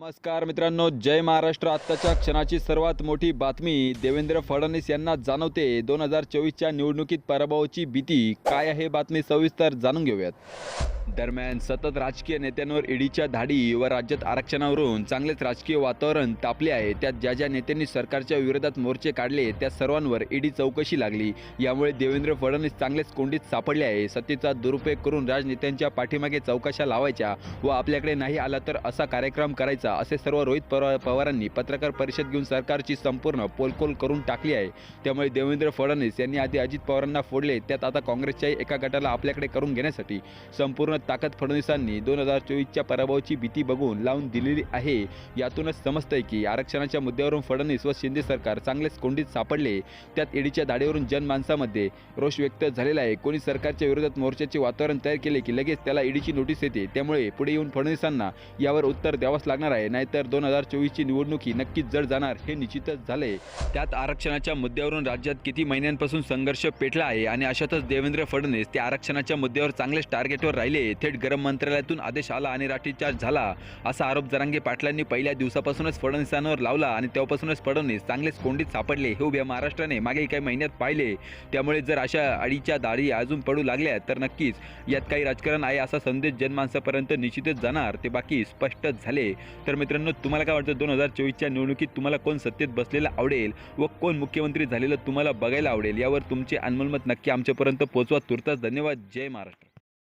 नमस्कार मित्रांनो जय महाराष्ट्र. आत्ताच्या क्षणाची सर्वात मोठी बातमी देवेंद्र फडणवीस यांना जाणवते. दोन हजार चोवीसच्या निवडणुकीत पराभवाची भीती काय आहे बातमी सविस्तर जाणून घेऊयात. दरम्यान सतत राजकीय नेत्यांवर ईडीच्या धाडी व राज्यात आरक्षणावरून चांगलेच राजकीय वातावरण तापले आहे. त्यात ज्या ज्या नेत्यांनी सरकारच्या विरोधात मोर्चे काढले त्या सर्वांवर ईडी चौकशी लागली. यामुळे देवेंद्र फडणवीस चांगलेच कोंडीत सापडले आहे. सत्तेचा दुरुपयोग करून राजनेत्यांच्या पाठीमागे चौकशा लावायच्या व आपल्याकडे नाही आला तर असा कार्यक्रम करायचा असे सर्व रोहित पवार पवारांनी पत्रकार परिषद घेऊन सरकारची संपूर्ण पोलकोल करून टाकली आहे. त्यामुळे देवेंद्र फडणवीस यांनी आधी अजित पवारांना फोडले त्यात आता काँग्रेसच्याही एका गटाला आपल्याकडे करून घेण्यासाठी संपूर्ण ताकद फडणवीसांनी दोन हजार चोवीसच्या पराभवाची भीती बघून लावून दिलेली आहे. यातूनच समजतंय की आरक्षणाच्या मुद्द्यावरून फडणवीस व शिंदे सरकार चांगलेच कोंडीत सापडले. त्यात ईडीच्या धाडीवरून जनमानसामध्ये रोष व्यक्त झालेला आहे. कोणी सरकारच्या विरोधात मोर्चाचे वातावरण तयार केले की लगेच त्याला ईडीची नोटीस येते. त्यामुळे पुढे येऊन फडणवीसांना यावर उत्तर द्यावंच लागणार आहे. नाहीतर दोन हजार चोवीसची निवडणूक ही नक्कीच जड जाणार हे निश्चितच झाले त्यात आरक्षणाच्या मुद्द्यावरून राज्यात किती महिन्यांपासून संघर्ष पेटला आहे आणि अशातच देवेंद्र फडणवीस ते आरक्षणाच्या मुद्द्यावर चांगलेच टार्गेटवर राहिले. थेट गरम मंत्रालयातून आदेश आला आणि लाठीचार्ज झाला. असा आरोप जरांगे पाटलांनी पहिल्या दिवसापासूनच फडणवीसांवर लावला आणि तेव्हापासूनच फडणवीस चांगलेच कोंडीत सापडले. हे उभ्या महाराष्ट्राने मागे काही महिन्यात पाहिले. त्यामुळे जर अशा अडीच्या दाढी अजून पडू लागल्या तर नक्कीच यात काही राजकारण आहे असा संदेश जनमानसापर्यंत निश्चितच जाणार. ते बाकी स्पष्टच झाले. तर मित्रांनो तुम्हाला काय वाटतं? दोन हजार चोवीसच्या निवडणुकीत तुम्हाला कोण सत्तेत बसलेलं आवडेल व कोण मुख्यमंत्री झालेलं तुम्हाला बघायला आवडेल? यावर तुमचे अनमलमत नक्की आमच्यापर्यंत पोहोचवा. तुर्तास धन्यवाद. जय महाराष्ट्र.